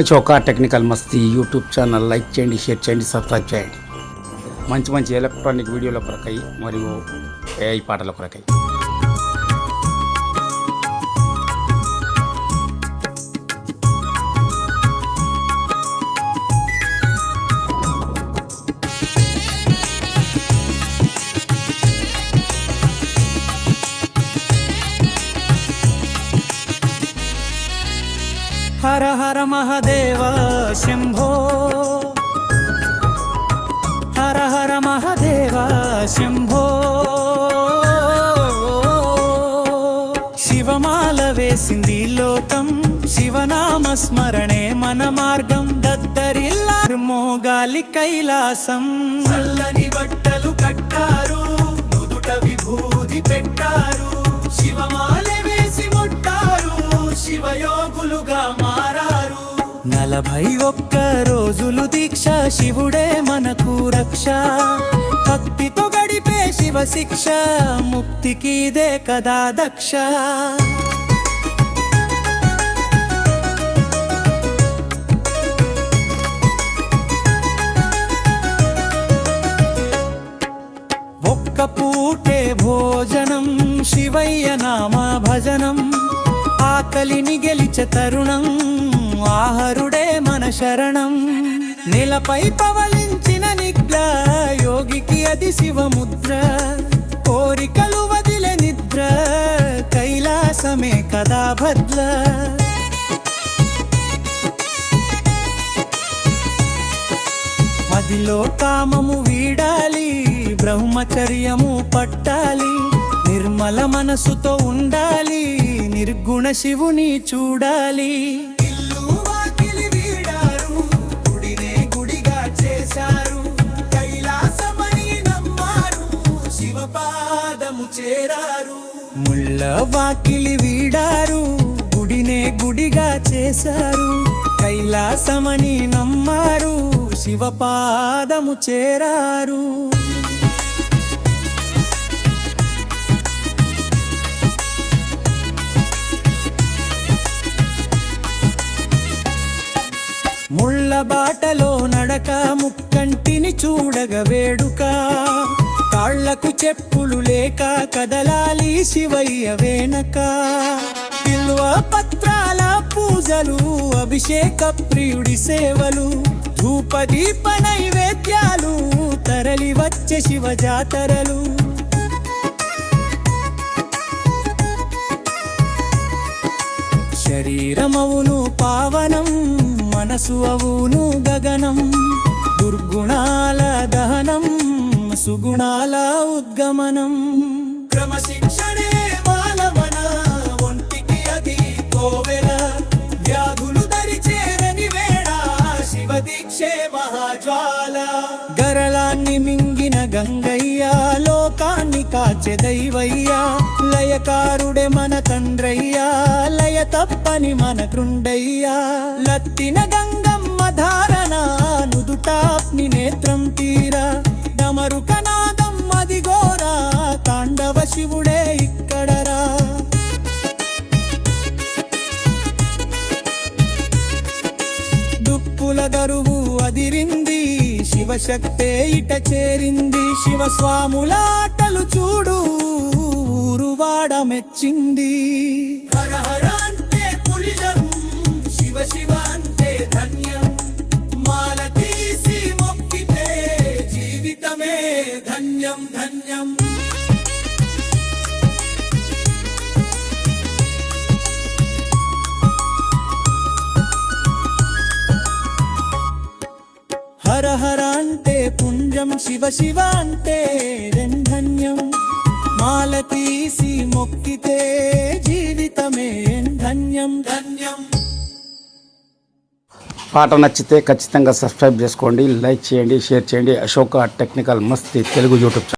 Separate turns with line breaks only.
Ashoka technical Masti YouTube channel like చేయండి share చేయండి subscribe చేయండి. మంచి మంచి ఎలక్ట్రానిక్ వీడియోల కొరకై మరియు ఏఐ పాటల కొరకై.
హర హర మహదేవ శంభో. హర హర మహదేవ శంభో. శివమాల వేసింది లోకం శివనామ స్మరణే మన మార్గం. దద్దరిల్లా మోగాలి కైలాసం. చల్లని బట్టలు నలభై ఒక్క రోజులు దీక్ష శివుడే మనకు రక్ష. భక్తితో గడిపే శివ శిక్ష ముక్తికి ఇదే కదా దక్ష. ఒక్క పూటే భోజనం శివయ్య నామ భజనం. ఆకలిని గెలిచ తరుణం ఆహరుడే మన శరణం. నేలపై పవలించిన నిద్ర యోగికి అది శివముద్ర. కోరికలు వదిలే నిద్ర కైలాసమే కదా భద్ర. మదిలో కామము వీడాలి బ్రహ్మచర్యము పట్టాలి. నిర్మల మనసుతో ఉండాలి నిర్గుణ శివుని చూడాలి. చేరారు ముళ్ళ వాకిలి వీడారు గుడినే గుడిగా చేశారు. కైలాసమని నమ్మారు శివపాదము చేరారు. ముళ్ళ బాటలో నడక ముక్కంటిని చూడగ వేడుక. కాళ్ళకు చెప్పులు లేక కదలాలి శివయ్య వెనక. బిల్వ పత్రాల పూజలు అభిషేక ప్రియుడి సేవలు ధూపదీప నైవేద్యాలు తరలి వచ్చే శివ జాతరలు. శరీరమవును పావనం మనసు అవును గగనం దుర్గుణాల దహనం సుగుణాల ఉద్గమనం. క్రమశిక్షణే మానవన ఒంటికి అది కోవెల. వ్యాధులు దరిచేరని వేళ శివ దీక్షే మహాజ్వాల. గరళాన్ని మింగిన గంగయ్య లోకాన్ని కాచె దైవయ్యా. లయకారుడే మన తండ్రయ్యా లయ తప్పని మన కృండయ్యా. లత్తిన గంగమ్మ ధారణ నుదుటాప్ని నేత్రం తీరా. డమరుకనాదం అదిగోరా తాండవ శివుడే ఇక్కడరా. దుప్పుల గరువు అదిరింది శివశక్తే ఇట చేరింది. శివస్వాములాటలు చూడు ఊరువాడ మెచ్చింది హర హర ధన్యం ధన్యం. హర హర అంటే పుణ్యం శివ శివ అంటే ధన్యం. మాల తీసి మొక్కితే జీవితమే ధన్యం. ధన్యం.
పాట నచ్చితే ఖచ్చితంగా సబ్స్క్రైబ్ చేసుకోండి లైక్ చేయండి షేర్ చేయండి. అశోక టెక్నికల్ మస్తీ తెలుగు యూట్యూబ్